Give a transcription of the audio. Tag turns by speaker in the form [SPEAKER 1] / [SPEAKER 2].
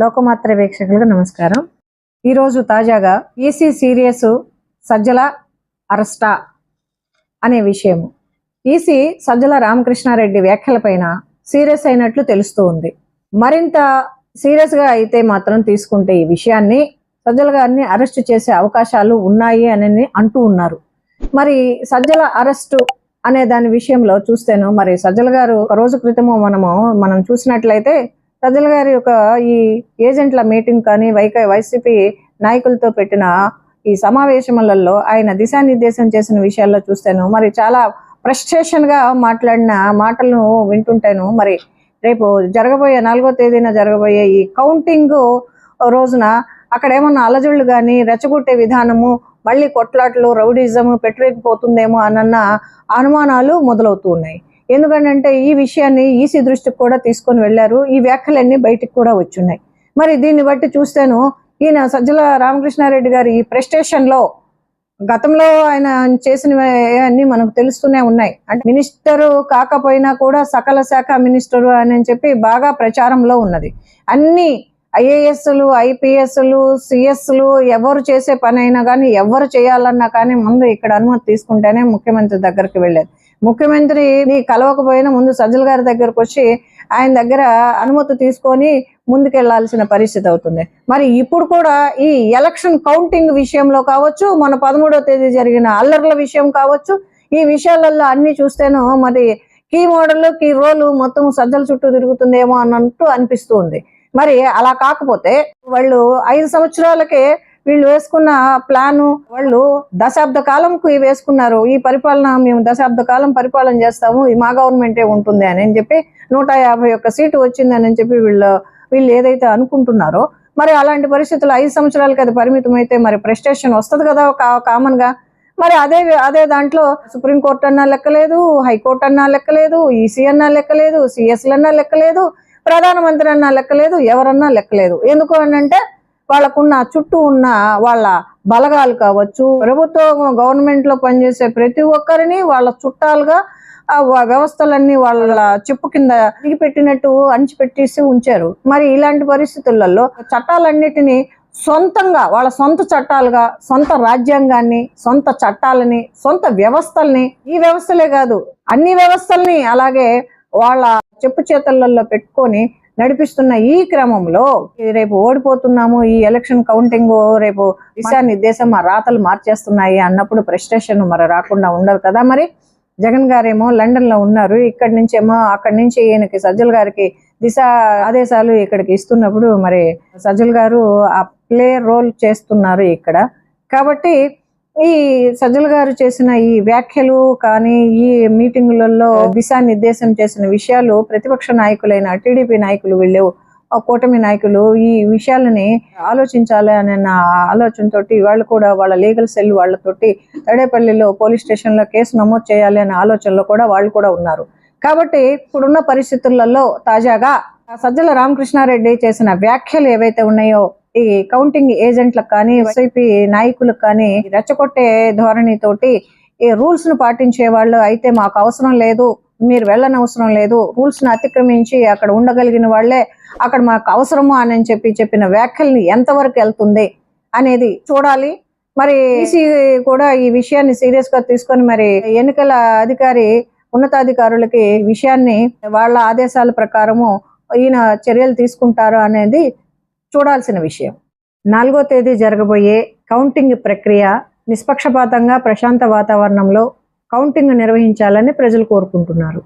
[SPEAKER 1] లోకమాత్ర వీక్షకులకు నమస్కారం. ఈరోజు తాజాగా ఈసీ సీరియస్ సజ్జల అరెస్టా అనే విషయము. ఈసీ సజ్జల రామకృష్ణారెడ్డి వ్యాఖ్యలపైన సీరియస్ అయినట్లు తెలుస్తూ ఉంది. మరింత సీరియస్గా అయితే మాత్రం తీసుకుంటే ఈ విషయాన్ని సజ్జల గారిని అరెస్ట్ చేసే అవకాశాలు ఉన్నాయి అని అంటూ ఉన్నారు. మరి సజ్జల అరెస్టు అనే దాని విషయంలో చూస్తేను మరి సజ్జల గారు రోజు క్రితము మనము మనం చూసినట్లయితే సజ్జల గారి యొక్క ఈ ఏజెంట్ల మీటింగ్ కానీ వైక వైసీపీ నాయకులతో పెట్టిన ఈ సమావేశములలో ఆయన దిశానిర్దేశం చేసిన విషయాల్లో చూస్తాను. మరి చాలా ఫ్రస్ట్రేషన్గా మాట్లాడిన మాటలను వింటుంటాను. మరి రేపు జరగబోయే నాలుగో తేదీన జరగబోయే ఈ కౌంటింగ్ రోజున అక్కడ ఏమన్నా అలజడులు కానీ రెచ్చగొట్టే విధానము మళ్ళీ కొట్లాట్లు రౌడిజం పెట్టలేకపోతుందేమో అన్న అనుమానాలు మొదలవుతూ ఉన్నాయి. ఎందుకంటే ఈ విషయాన్ని ఈసీ దృష్టికి కూడా తీసుకొని వెళ్ళారు. ఈ వ్యాఖ్యలన్నీ బయటికి కూడా వచ్చున్నాయి. మరి దీన్ని బట్టి చూస్తేను ఈయన సజ్జల రామకృష్ణారెడ్డి గారి ఈ ప్రెస్టేషన్లో గతంలో ఆయన చేసినవి మనకు తెలుస్తూనే ఉన్నాయి. అంటే మినిస్టరు కాకపోయినా కూడా సకల శాఖ మినిస్టరు అని చెప్పి బాగా ప్రచారంలో ఉన్నది. అన్ని ఐఏఎస్లు ఐపీఎస్లు సిఎస్లు ఎవరు చేసే పని అయినా కానీ ఎవరు చేయాలన్నా కానీ ముందు ఇక్కడ అనుమతి తీసుకుంటేనే ముఖ్యమంత్రి దగ్గరికి వెళ్ళేది. ముఖ్యమంత్రిని కలవకపోయినా ముందు సజ్జల గారి దగ్గరకు వచ్చి ఆయన దగ్గర అనుమతి తీసుకొని ముందుకెళ్ళాల్సిన పరిస్థితి అవుతుంది. మరి ఇప్పుడు కూడా ఈ ఎలక్షన్ కౌంటింగ్ విషయంలో కావచ్చు మన పదమూడవ తేదీ జరిగిన అల్లర్ల విషయం కావచ్చు ఈ విషయాలలో అన్ని చూస్తేనో మరి కీ మోడల్ కీ రోల్ మొత్తం సజ్జల చుట్టూ తిరుగుతుందేమో అన్నట్టు అనిపిస్తుంది మరి అలా కాకపోతే వాళ్ళు ఐదు సంవత్సరాలకే వీళ్ళు వేసుకున్న ప్లాను వాళ్ళు దశాబ్ద కాలంకు వేసుకున్నారు. ఈ పరిపాలన మేము దశాబ్ద కాలం పరిపాలన చేస్తాము. ఈ మా గవర్నమెంటే ఉంటుంది అని చెప్పి నూట యాభై ఒక్క సీటు వచ్చిందని చెప్పి వీళ్ళు వీళ్ళు ఏదైతే అనుకుంటున్నారో మరి అలాంటి పరిస్థితులు ఐదు సంవత్సరాలకి అది పరిమితం అయితే మరి ప్రెస్టేషన్ వస్తుంది కదా కామన్గా. మరి అదే అదే దాంట్లో సుప్రీంకోర్టు అన్నా లెక్కలేదు హైకోర్టు అన్నా లెక్కలేదు ఈసీ అన్నా లెక్కలేదు సిఎస్లు అన్నా లెక్కలేదు ప్రధానమంత్రి అన్నా లెక్కలేదు ఎవరన్నా లెక్కలేదు. ఎందుకు అని అంటే వాళ్ళకున్న చుట్టూ ఉన్న వాళ్ళ బలగాలు కావచ్చు ప్రభుత్వ గవర్నమెంట్లో పనిచేసే ప్రతి ఒక్కరిని వాళ్ళ చుట్టాలుగా వ్యవస్థలన్నీ వాళ్ళ చెప్పు కింద పెట్టినట్టు అణిచిపెట్టేసి ఉంచారు. మరి ఇలాంటి పరిస్థితులలో చట్టాలన్నిటినీ సొంతంగా వాళ్ళ సొంత చట్టాలుగా సొంత రాజ్యాంగాన్ని సొంత చట్టాలని సొంత వ్యవస్థల్ని ఈ వ్యవస్థలే కాదు అన్ని వ్యవస్థల్ని అలాగే వాళ్ళ చెప్పు చేతలలో పెట్టుకొని నడిపిస్తున్న ఈ క్రమంలో రేపు ఓడిపోతున్నాము ఈ ఎలక్షన్ కౌంటింగ్ రేపు దిశానిర్దేశం మా రాతలు మార్చేస్తున్నాయి అన్నప్పుడు ప్రెస్టేషన్ మరి రాకుండా ఉండదు కదా మరి. జగన్ గారేమో లండన్లో ఉన్నారు ఇక్కడి నుంచేమో అక్కడి నుంచి ఈయనకి సజ్జల్ గారికి దిశ ఆదేశాలు ఇక్కడికి ఇస్తున్నప్పుడు మరి సజ్జల్ గారు ఆ ప్లే రోల్ చేస్తున్నారు ఇక్కడ. కాబట్టి ఈ సజ్జల గారు చేసిన ఈ వ్యాఖ్యలు కానీ ఈ మీటింగులలో దిశానిర్దేశం చేసిన విషయాలు ప్రతిపక్ష నాయకులైన టీడీపీ నాయకులు వీళ్ళు కూటమి నాయకులు ఈ విషయాలని ఆలోచించాలి అనే ఆలోచనతో వాళ్ళు కూడా వాళ్ళ లీగల్ సెల్ వాళ్ళతోటి తడేపల్లిలో పోలీస్ స్టేషన్లో కేసు నమోదు చేయాలి అనే ఆలోచనలో కూడా వాళ్ళు కూడా ఉన్నారు. కాబట్టి ఇప్పుడున్న పరిస్థితులలో తాజాగా సజ్జల రామకృష్ణారెడ్డి చేసిన వ్యాఖ్యలు ఏవైతే ఉన్నాయో ఈ కౌంటింగ్ ఏజెంట్లకు కానీ వైసీపీ నాయకులకు కానీ రెచ్చగొట్టే ధోరణి తోటి ఈ రూల్స్ను పాటించే వాళ్ళు అయితే మాకు అవసరం లేదు మీరు వెళ్ళనవసరం లేదు. రూల్స్ను అతిక్రమించి అక్కడ ఉండగలిగిన వాళ్ళే అక్కడ మాకు అవసరము అని చెప్పి చెప్పిన వ్యాఖ్యల్ని ఎంతవరకు వెళ్తుంది అనేది చూడాలి. మరి ఈసీ కూడా ఈ విషయాన్ని సీరియస్గా తీసుకొని మరి ఎన్నికల అధికారి ఉన్నతాధికారులకి విషయాన్ని వాళ్ళ ఆదేశాల ప్రకారము ఈయన చర్యలు తీసుకుంటారు అనేది చూడాల్సిన విషయం. నాలుగో తేదీ జరగబోయే కౌంటింగ్ ప్రక్రియ నిష్పక్షపాతంగా ప్రశాంత వాతావరణంలో కౌంటింగ్ నిర్వహించాలని ప్రజలు కోరుకుంటున్నారు.